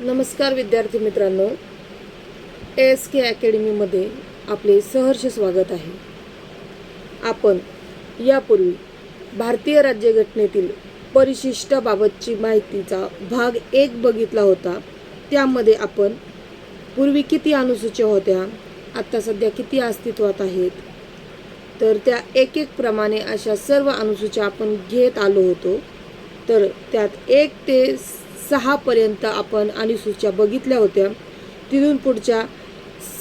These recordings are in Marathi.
नमस्कार विद्यार्थी मित्रांनो एस के अकॅडमीमध्ये आपले सहर्ष स्वागत आहे. आपण यापूर्वी भारतीय राज्यघटनेतील परिशिष्टाबाबतची माहितीचा भाग एक बघितला होता. त्यामध्ये आपण पूर्वी किती अनुसूच्या होत्या आत्ता सध्या किती अस्तित्वात आहेत? तर त्या एक एक प्रमाणे अशा सर्व अनुसूच्या आपण घेत आलो होतो. तर त्यात एक ते सहापर्यंत आपण अनुसूच्या बघितल्या होत्या. तिथून पुढच्या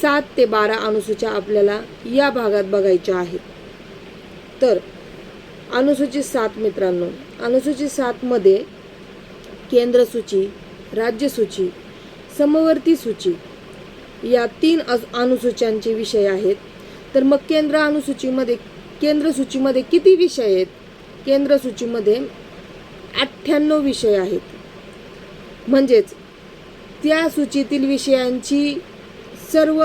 सात ते बारा अनुसूच्या आपल्याला या भागात बघायच्या आहेत. तर अनुसूची सात मित्रांनो अनुसूची सातमध्ये केंद्रसूची राज्यसूची समवर्ती सूची या तीन अस- अनुसूच्यांचे विषय आहेत. तर मग केंद्र अनुसूचीमध्ये केंद्र सूचीमध्ये किती विषय आहेत? केंद्र सूचीमध्ये अठ्ठ्याण्णव विषय आहेत. म्हणजेच त्या सूचीतील विषयांची सर्व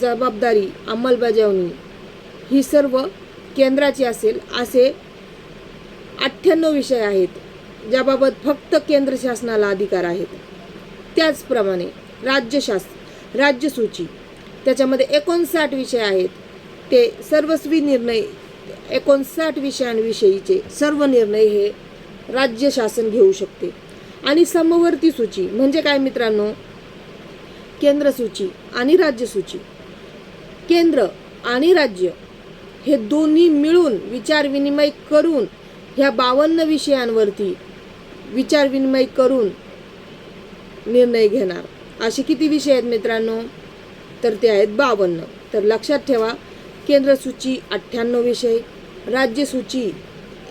जबाबदारी अंमलबजावणी ही सर्व केंद्राची असेल असे अठ्ठ्याण्णव विषय आहेत ज्याबाबत फक्त केंद्र शासनाला अधिकार आहेत. त्याचप्रमाणे राज्यशास राज्यसूची त्याच्यामध्ये एकोणसाठ विषय आहेत. ते सर्वस्वी निर्णय एकोणसाठ विषयांविषयीचे सर्व निर्णय हे राज्य शासन घेऊ शकते. आणि समवर्ती सूची. म्हणजे काय मित्रांनो? केंद्र सूची आणि राज्य सूची. केंद्र आणि राज्य हे दोन्ही मिळून विचारविनिमय करून ह्या बावन्न विषयांवरती विचारविनिमय करून निर्णय घेणार. असे किती विषय आहेत मित्रांनो? तर ते आहेत बावन्न. तर लक्षात ठेवा केंद्र सूची अठ्ठ्याण्णव विषय राज्य सूची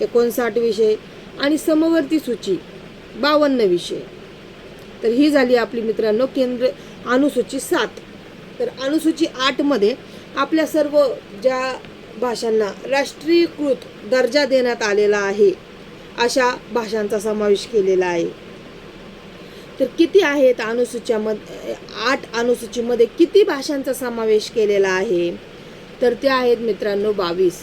एकोणसाठ विषय आणि समवर्ती सूची बावन्न विषय. तर ही झाली आपली मित्रांनो केंद्र अनुसूची सात. तर अनुसूची आठमध्ये आपल्या सर्व ज्या भाषांना राष्ट्रीयकृत दर्जा देण्यात आलेला आहे अशा भाषांचा समावेश केलेला आहे. तर किती आहेत अनुसूच्यामध्ये आठ अनुसूचीमध्ये किती भाषांचा समावेश केलेला आहे? तर त्या आहेत मित्रांनो बावीस.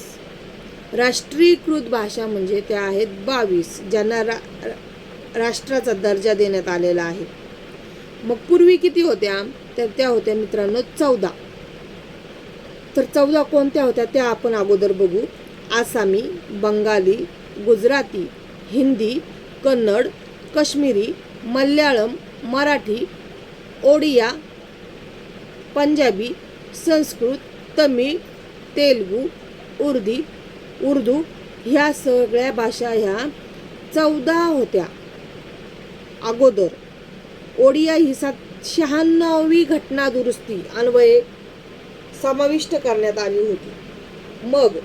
राष्ट्रीयकृत भाषा म्हणजे त्या आहेत बावीस ज्यांना रा राष्ट्राचा दर्जा देण्यात आलेला आहे. मग पूर्वी किती होत्या? तर त्या होत्या मित्रांनो चौदा. तर चौदा कोणत्या होत्या? त्या आपण अगोदर बघू. आसामी बंगाली गुजराती हिंदी कन्नड कश्मीरी मल्याळम मराठी ओडिया पंजाबी संस्कृत तमिळ तेलगू उर्दी उर्दू ह्या सगळ्या भाषा ह्या चौदा होत्या. अगोदर. ओडिया ही सात शहाण्णवी घटना दुरुस्ती अन्वये समाविष्ट करण्यात आली होती. मग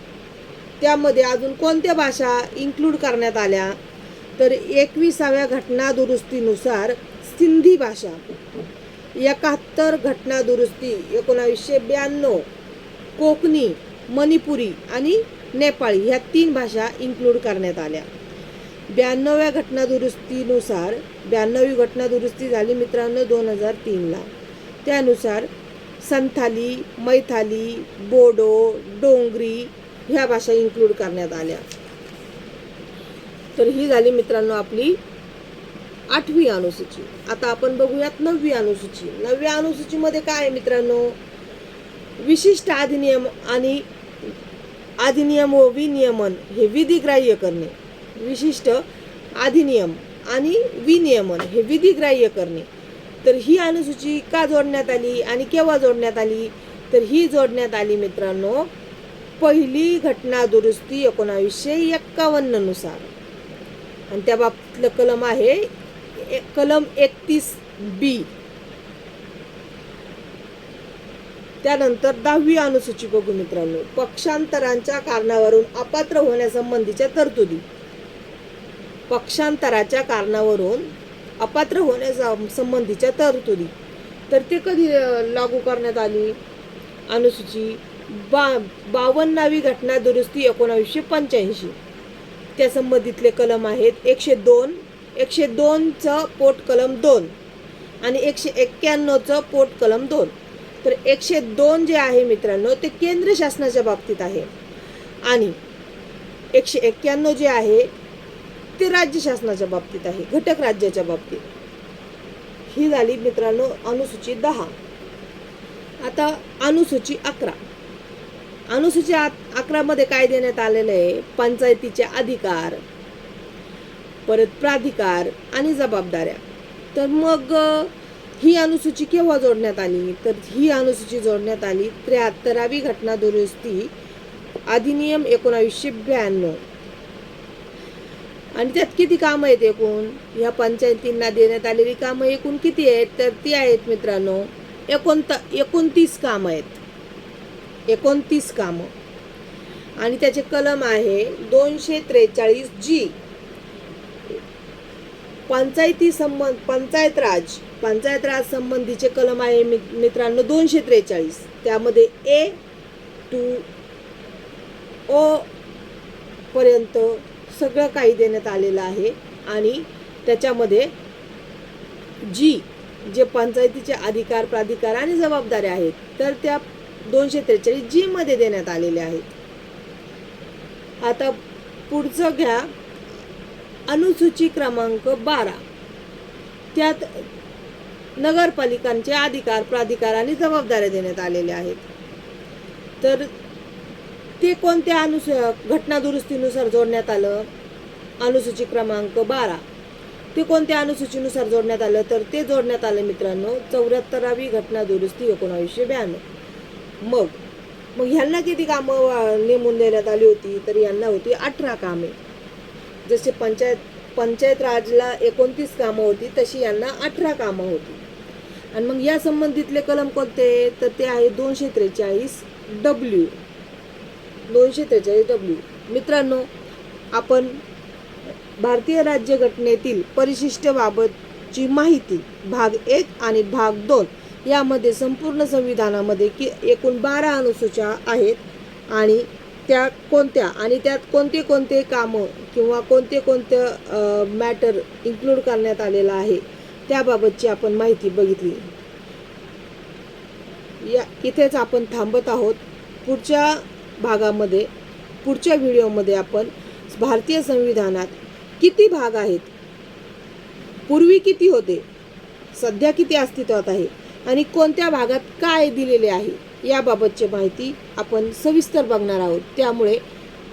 त्यामध्ये अजून कोणत्या भाषा इन्क्लूड करण्यात आल्या? तर एकविसाव्या घटना दुरुस्तीनुसार सिंधी भाषा. एकाहत्तर घटना दुरुस्ती एकोणावीसशे ब्याण्णव कोकणी मणिपुरी आणि नेपाळी ह्या तीन भाषा इन्क्लूड करण्यात आल्या. ब्याण्णव्या घटना दुरुस्तीनुसार ब्याण्णवी घटना दुरुस्ती झाली मित्रांनो दोन हजार तीनला. त्यानुसार संथाली मैथाली बोडो डोंगरी ह्या भाषा इन्क्लूड करण्यात आल्या. तर ही झाली मित्रांनो आपली आठवी अनुसूची. आता आपण बघूयात नववी अनुसूची. नवव्या अनुसूचीमध्ये काय आहे मित्रांनो? विशिष्ट अधिनियम आणि अधिनियम व विनियमन हे विधिग्राह्य करणे. विशिष्ट अधिनियम आणि विनियमन हे विधिग्राह्य करणे. तर ही अनुसूची का जोडण्यात आली आणि केव्हा जोडण्यात आली? तर ही जोडण्यात आली मित्रांनो पहिली घटना दुरुस्ती एकोणावीसशे एक्कावन्ननुसार. आणि त्या बाबतीतलं कलम आहे ए- कलम एकतीस बी. त्यानंतर दहावी अनुसूची बघू मित्रांनो. पक्षांतरांच्या कारणावरून अपात्र होण्यासंबंधीच्या तरतुदी. पक्षांतराच्या कारणावरून अपात्र होण्याचा संबंधीच्या तरतुदी. तर ते कधी लागू करण्यात आली? अनुसूची बा बावन्नावी घटना दुरुस्ती एकोणावीसशे पंच्याऐंशी. त्या संबंधितले कलम आहेत एकशे दोन एकशे दोनचं पोट कलम दोन आणि एकशे एक्क्याण्णवचं पोट कलम दोन. तर एकशे दोन जे आहे मित्रांनो ते केंद्र शासनाच्या बाबतीत आहे. आणि एकशे एक्क्याण्णव जे आहे ते राज्य शासनाच्या बाबतीत आहे घटक राज्याच्या बाबतीत. ही झाली मित्रांनो अनुसूची दहा. आता अनुसूची अकरा. अनुसूची अकरामध्ये काय देण्यात आलेलं आहे? पंचायतीचे अधिकार परत प्राधिकार आणि जबाबदाऱ्या. तर मग ही अनुसूची केव्हा जोडण्यात आली? तर ही अनुसूची जोडण्यात आली त्र्याहत्तरावी घटना दुरुस्ती अधिनियम एकोणावीसशे ब्याण्णव. आणि त्यात किती कामं आहेत एकूण? ह्या पंचायतींना देण्यात आलेली कामं एकूण किती आहेत? तर ती आहेत मित्रांनो एकोणता एकोणतीस कामं आहेत. एकोणतीस कामं. आणि त्याचे कलम आहे दोनशे त्रेचाळीस जी. पंचायती संबंध पंचायत राज पंचायत राज संबंधीचे कलम आहे मित्रांनो दोनशे त्रेचाळीस. त्यामध्ये ए टू ओ पर्यंत सगळं काही देण्यात आलेलं आहे. आणि त्याच्यामध्ये जी जे पंचायतीचे अधिकार प्राधिकार आणि जबाबदाऱ्या आहेत तर त्या दोनशे त्रेचाळीस जी मध्ये देण्यात आलेल्या आहेत. आता पुढचं घ्या. अनुसूची क्रमांक बारा. त्यात नगरपालिकांचे अधिकार प्राधिकार आणि जबाबदाऱ्या देण्यात आलेल्या आहेत. तर ते कोणत्या अनुस घटना दुरुस्तीनुसार जोडण्यात आलं? अनुसूची क्रमांक बारा. ते कोणत्या अनुसूचीनुसार जोडण्यात आलं? तर ते जोडण्यात आलं मित्रांनो चौऱ्याहत्तरावी घटना दुरुस्ती एकोणावीसशे ब्याण्णव. मग मग ह्यांना किती कामं वा- नेमून देण्यात आली होती? तर यांना होती अठरा कामे. जसे पंचायत पंचायत राजला एकोणतीस कामं होती तशी यांना अठरा कामं होती. आणि मग या संबंधितले कलम कोणते? तर ते आहे दोनशे त्रेचाळीस डब्ल्यू. दोनशे त्रेचाळीस डब्ल्यू मित्रांनो आपण भारतीय राज्यघटनेतील परिशिष्टबाबतची माहिती भाग एक आणि भाग दोन यामध्ये संपूर्ण संविधानामध्ये की एकूण बारा अनुसूच्या आहेत आणि त्या कोणत्या आणि त्यात कोणते कोणते कामं किंवा कोणते कोणतं मॅटर इन्क्लूड करण्यात आलेलं आहे त्याबाबतची आपण माहिती बघितली. या इथेच आपण थांबत आहोत. पुढच्या भागामध्ये पुढच्या व्हिडिओमध्ये आपण भारतीय संविधानात किती भाग आहेत? पूर्वी किती होते? सध्या किती अस्तित्वात आहे? आणि कोणत्या भागात काय दिलेले आहे? याबाबतची माहिती आपण सविस्तर बघणार आहोत. त्यामुळे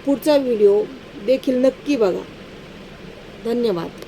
पुढचा व्हिडिओ देखील नक्की बघा. धन्यवाद.